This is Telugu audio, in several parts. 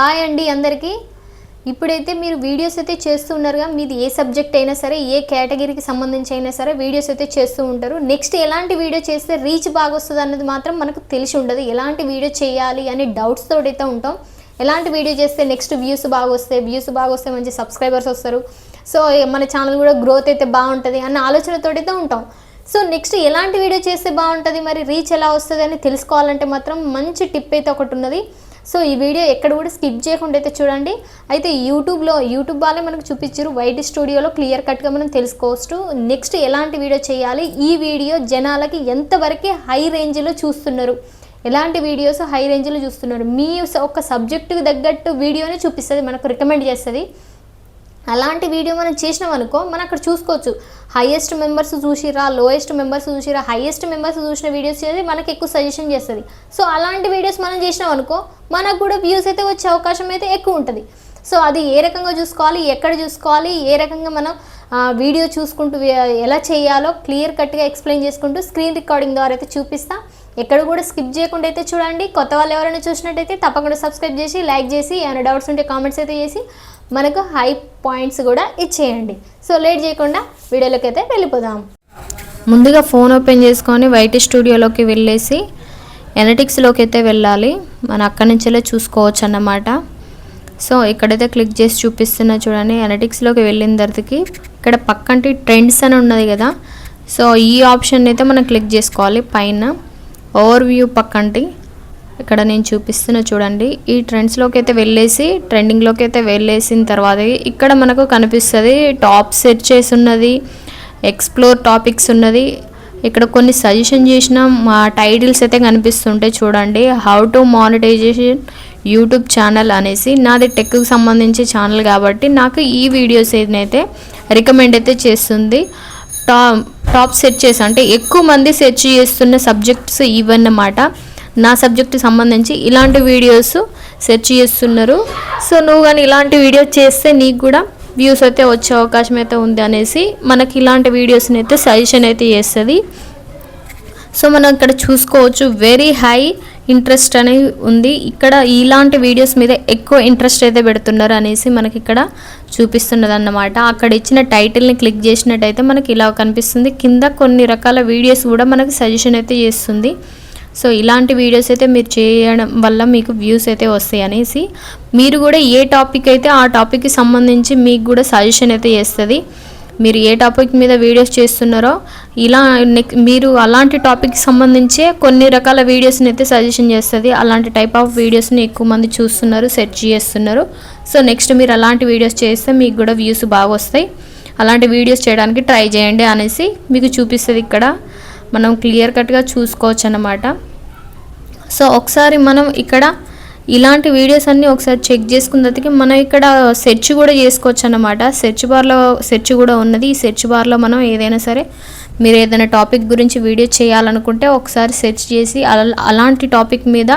హాయ్ అండి అందరికీ. ఇప్పుడైతే మీరు వీడియోస్ అయితే చేస్తూ ఉన్నారుగా మీది ఏ సబ్జెక్ట్ అయినా సరే ఏ కేటగిరీకి సంబంధించి అయినా సరే వీడియోస్ అయితే చేస్తూ ఉంటారు. నెక్స్ట్ ఎలాంటి వీడియో చేస్తే రీచ్ బాగా వస్తుంది అన్నది మాత్రం మనకు తెలిసి ఉండదు. ఎలాంటి వీడియో చేయాలి అని డౌట్స్ తోడైతే ఉంటాం. ఎలాంటి వీడియో చేస్తే నెక్స్ట్ వ్యూస్ బాగా వస్తాయి వ్యూస్ బాగా వస్తే మంచి సబ్స్క్రైబర్స్ వస్తారు. సో మన ఛానల్ కూడా గ్రోత్ అయితే బాగుంటుంది అన్న ఆలోచనతోటైతే ఉంటాం. సో నెక్స్ట్ ఎలాంటి వీడియో చేస్తే బాగుంటుంది మరి రీచ్ ఎలా వస్తుంది అని తెలుసుకోవాలంటే మాత్రం మంచి టిప్ అయితే ఒకటి ఉన్నది. సో ఈ వీడియో ఎక్కడ కూడా స్కిప్ చేయకుండా అయితే చూడండి. అయితే యూట్యూబ్లో యూట్యూబ్ వాళ్ళే మనకు చూపించారు. వైట్ స్టూడియోలో క్లియర్ కట్గా మనం తెలుసుకోవచ్చు. నెక్స్ట్ ఎలాంటి వీడియో చేయాలి? ఈ వీడియో జనాలకి ఎంతవరకు హై రేంజ్లో చూస్తున్నారు? ఎలాంటి వీడియోస్ హై రేంజ్లో చూస్తున్నారు? మీ ఒక సబ్జెక్టుకి తగ్గట్టు వీడియోనే చూపిస్తుంది మనకు రికమెండ్ చేస్తుంది. అలాంటి వీడియో మనం చేసినాం అనుకో మనం అక్కడ చూసుకోవచ్చు. హైయెస్ట్ మెంబర్స్ చూసిరా లోయెస్ట్ మెంబర్స్ చూసిరా హైయెస్ట్ మెంబర్స్ చూసిన వీడియోస్ చేసి మనకి ఎక్కువ సజెషన్ చేస్తుంది. సో అలాంటి వీడియోస్ మనం చేసినాం అనుకో మనకు కూడా వ్యూస్ అయితే వచ్చే అవకాశం అయితే ఎక్కువ ఉంటుంది. సో అది ఏ రకంగా చూసుకోవాలి ఎక్కడ చూసుకోవాలి ఏ రకంగా మనం వీడియో చూసుకుంటూ ఎలా చేయాలో క్లియర్ కట్గా ఎక్స్ప్లెయిన్ చేసుకుంటూ స్క్రీన్ రికార్డింగ్ ద్వారా అయితే చూపిస్తా. ఎక్కడ కూడా స్కిప్ చేయకుండా అయితే చూడండి. కొత్త వాళ్ళు ఎవరైనా చూసినట్టయితే తప్పకుండా సబ్స్క్రైబ్ చేసి లైక్ చేసి ఏమైనా డౌట్స్ ఉంటే కామెంట్స్ అయితే చేసి. మనకు హై పాయింట్స్ కూడా ఇచ్చేయండి. సో లేట్ చేయకుండా వీడియోలోకి అయితే వెళ్ళిపోదాం. ముందుగా ఫోన్ ఓపెన్ చేసుకొని వైట్ స్టూడియోలోకి వెళ్ళేసి ఎనటిక్స్లోకి అయితే వెళ్ళాలి. మనం అక్కడి నుంచెల్లే చూసుకోవచ్చు అన్నమాట. సో ఇక్కడైతే క్లిక్ చేసి చూపిస్తున్నా చూడండి. ఎనటిక్స్లోకి వెళ్ళిన తర్వాతకి ఇక్కడ పక్కంటి ట్రెండ్స్ అని ఉన్నది కదా. సో ఈ ఆప్షన్ అయితే మనం క్లిక్ చేసుకోవాలి. పైన ఓవర్ వ్యూ పక్కంటి. ఇక్కడ నేను చూపిస్తున్నా చూడండి. ఈ ట్రెండ్స్లోకి అయితే వెళ్ళేసి ట్రెండింగ్లోకి అయితే వెళ్ళేసిన తర్వాత ఇక్కడ మనకు కనిపిస్తుంది టాప్ సెట్ చేసి ఉన్నది ఎక్స్ప్లోర్ టాపిక్స్ ఉన్నది. ఇక్కడ కొన్ని సజెషన్ చేసిన. మా టైటిల్స్ అయితే కనిపిస్తుంటాయి చూడండి. How to monetization YouTube channel అనేసి నాది టెక్కి సంబంధించి ఛానల్ కాబట్టి నాకు ఈ వీడియోస్ ఏదైతే రికమెండ్ అయితే చేస్తుంది టాప్ టాప్ సెర్చ్ చేసి అంటే ఎక్కువ మంది సెర్చ్ చేస్తున్న సబ్జెక్ట్స్ ఇవన్నమాట. నా సబ్జెక్ట్ సంబంధించి ఇలాంటి వీడియోస్ సెర్చ్ చేస్తున్నారు. సో నువ్వు కానీ ఇలాంటి వీడియో చేస్తే నీకు కూడా వ్యూస్ అయితే వచ్చే అవకాశం అయితే ఉంది అనేసి మనకి ఇలాంటి వీడియోస్ని అయితే సజెషన్ అయితే చేస్తుంది. సో మనం ఇక్కడ చూసుకోవచ్చు వెరీ హై ఇంట్రెస్ట్ అనేది ఉంది. ఇక్కడ ఇలాంటి వీడియోస్ మీద ఎక్కువ ఇంట్రెస్ట్ అయితే పెడుతున్నారు అనేసి మనకి ఇక్కడ చూపిస్తున్నది అన్నమాట అక్కడ ఇచ్చిన టైటిల్ని క్లిక్ చేసినట్టయితే మనకి ఇలా కనిపిస్తుంది. కింద కొన్ని రకాల వీడియోస్ కూడా మనకి సజెషన్ అయితే చేస్తుంది. సో ఇలాంటి వీడియోస్ అయితే మీరు చేయడం వల్ల మీకు వ్యూస్ అయితే వస్తాయి అనేసి. మీరు కూడా ఏ టాపిక్ అయితే ఆ టాపిక్కి సంబంధించి మీకు కూడా సజెషన్ అయితే చేస్తుంది. మీరు ఏ టాపిక్ మీద వీడియోస్ చేస్తున్నారో ఇలా నెక్ మీరు అలాంటి టాపిక్కి సంబంధించే కొన్ని రకాల వీడియోస్ని అయితే సజెషన్ చేస్తుంది. అలాంటి టైప్ ఆఫ్ వీడియోస్ని ఎక్కువ మంది చూస్తున్నారు సెర్చ్ చేస్తున్నారు. సో నెక్స్ట్ మీరు అలాంటి వీడియోస్ చేస్తే మీకు కూడా వ్యూస్ బాగా వస్తాయి. అలాంటి వీడియోస్ చేయడానికి ట్రై చేయండి అనేసి మీకు చూపిస్తుంది ఇక్కడ. మనం క్లియర్ కట్గా చూసుకోవచ్చు అన్నమాట. సో ఒకసారి మనం ఇక్కడ ఇలాంటి వీడియోస్ అన్నీ ఒకసారి చెక్ చేసుకున్న తర్వాతకి మనం ఇక్కడ సెర్చ్ కూడా చేసుకోవచ్చు అన్నమాట. సెర్చ్ బార్లో సెర్చ్ కూడా ఉన్నది. ఈ సెర్చ్ బార్లో మనం ఏదైనా సరే మీరు ఏదైనా టాపిక్ గురించి వీడియో చేయాలనుకుంటే ఒకసారి సెర్చ్ చేసి అలాంటి టాపిక్ మీద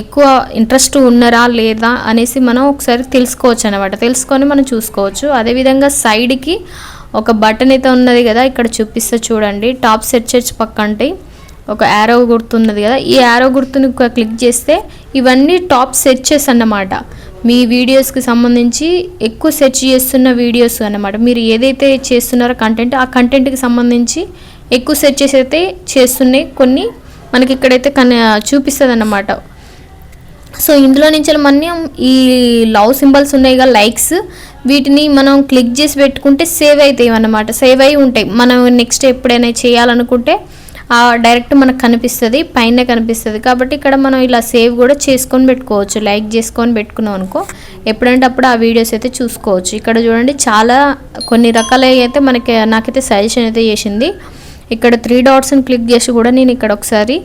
ఎక్కువ ఇంట్రెస్ట్ ఉన్నారా లేదా అనేసి మనం ఒకసారి తెలుసుకోవచ్చు అనమాట తెలుసుకొని మనం చూసుకోవచ్చు. అదేవిధంగా సైడ్కి ఒక బటన్ అయితే ఉన్నది కదా ఇక్కడ చూపిస్తే చూడండి. టాప్ సెర్చెస్ పక్కంటే ఒక యారో గుర్తున్నది కదా? ఈ యారో గుర్తుని క్లిక్ చేస్తే ఇవన్నీ టాప్ సెర్చెస్ అన్నమాట. మీ వీడియోస్కి సంబంధించి ఎక్కువ సెర్చ్ చేస్తున్న వీడియోస్ అన్నమాట. మీరు ఏదైతే చేస్తున్నారో కంటెంట్ ఆ కంటెంట్కి సంబంధించి ఎక్కువ సెర్చెస్ అయితే చేస్తున్నాయి. కొన్ని మనకి ఇక్కడైతే కన్ చూపిస్తుంది అన్నమాట సో ఇందులో నుంచి మనం ఈ లవ్ సింబల్స్ ఉన్నాయి కదా లైక్స్ వీటిని మనం క్లిక్ చేసి పెట్టుకుంటే సేవ్ అవుతాయి అన్నమాట. సేవ్ అయి ఉంటాయి. మనం నెక్స్ట్ ఎప్పుడైనా చేయాలనుకుంటే డైరెక్ట్ మనకు కనిపిస్తుంది పైన కనిపిస్తుంది. కాబట్టి ఇక్కడ మనం ఇలా సేవ్ కూడా చేసుకొని పెట్టుకోవచ్చు. లైక్ చేసుకొని పెట్టుకున్నాం అనుకో ఎప్పుడంటే అప్పుడు ఆ వీడియోస్ అయితే చూసుకోవచ్చు. ఇక్కడ చూడండి చాలా కొన్ని రకాల అయితే మనకి నాకైతే సజెషన్ అయితే చేసింది. ఇక్కడ త్రీ డాట్స్ని క్లిక్ చేసి కూడా నేను ఇక్కడ ఒకసారి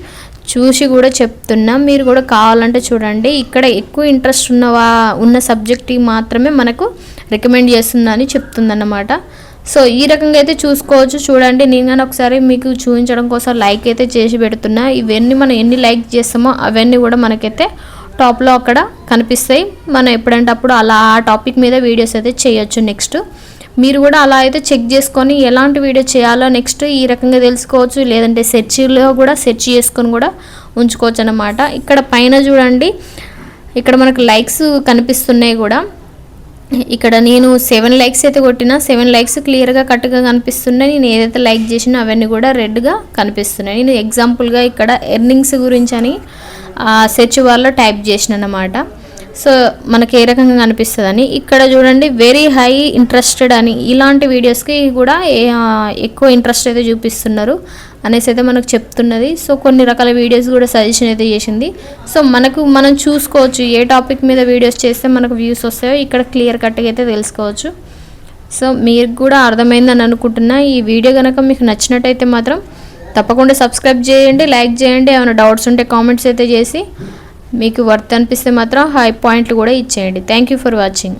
చూసి కూడా చెప్తున్నా. మీరు కూడా కావాలంటే చూడండి. ఇక్కడ ఎక్కువ ఇంట్రెస్ట్ ఉన్నవా ఉన్న సబ్జెక్ట్కి మాత్రమే మనకు రికమెండ్ చేస్తుందని చెప్తుందన్నమాట. సో ఈ రకంగా అయితే చూసుకోవచ్చు. చూడండి నేను కానీ ఒకసారి మీకు చూపించడం కోసం లైక్ అయితే చేసి పెడుతున్నా. ఇవన్నీ మనం ఎన్ని లైక్ చేస్తామో అవన్నీ కూడా మనకైతే టాప్లో అక్కడ కనిపిస్తాయి. మనం ఎప్పుడంటే అప్పుడు అలా ఆ టాపిక్ మీద వీడియోస్ అయితే చేయొచ్చు నెక్స్ట్ మీరు కూడా అలా అయితే చెక్ చేసుకొని ఎలాంటి వీడియో చేయాలో నెక్స్ట్ ఈ రకంగా తెలుసుకోవచ్చు. లేదంటే సెర్చ్లో కూడా సెర్చ్ చేసుకొని కూడా ఉంచుకోవచ్చు అనమాట ఇక్కడ పైన చూడండి ఇక్కడ మనకు లైక్స్ కనిపిస్తున్నాయి కూడా. ఇక్కడ నేను సెవెన్ లైక్స్ అయితే కొట్టినా సెవెన్ లైక్స్ క్లియర్గా కట్గా కనిపిస్తున్నాయి. నేను ఏదైతే లైక్ చేసినా అవన్నీ కూడా రెడ్గా కనిపిస్తున్నాయి. నేను ఎగ్జాంపుల్గా ఇక్కడ ఎర్నింగ్స్ గురించి అని సెర్చ్ వాళ్ళలో టైప్ చేసిన అన్నమాట సో మనకి ఏ రకంగా కనిపిస్తుందని. ఇక్కడ చూడండి వెరీ హై ఇంట్రెస్టెడ్ అని. ఇలాంటి వీడియోస్కి కూడా ఎక్కువ ఇంట్రెస్ట్ అయితే చూపిస్తున్నారు. అనేసి అయితే మనకు చెప్తున్నది. సో కొన్ని రకాల వీడియోస్ కూడా సజెషన్ అయితే చేసింది. సో మనకు మనం చూసుకోవచ్చు ఏ టాపిక్ మీద వీడియోస్ చేస్తే మనకు వ్యూస్ వస్తాయో ఇక్కడ క్లియర్ కట్గా అయితే తెలుసుకోవచ్చు. సో మీరు కూడా అర్థమైందని అనుకుంటున్నా. ఈ వీడియో కనుక మీకు నచ్చినట్టయితే మాత్రం తప్పకుండా సబ్స్క్రైబ్ చేయండి లైక్ చేయండి ఏమైనా డౌట్స్ ఉంటే కామెంట్స్ అయితే చేసి మీకు వర్త్ అనిపిస్తే మాత్రం హై పాయింట్లు కూడా ఇచ్చేయండి. Thank you for watching.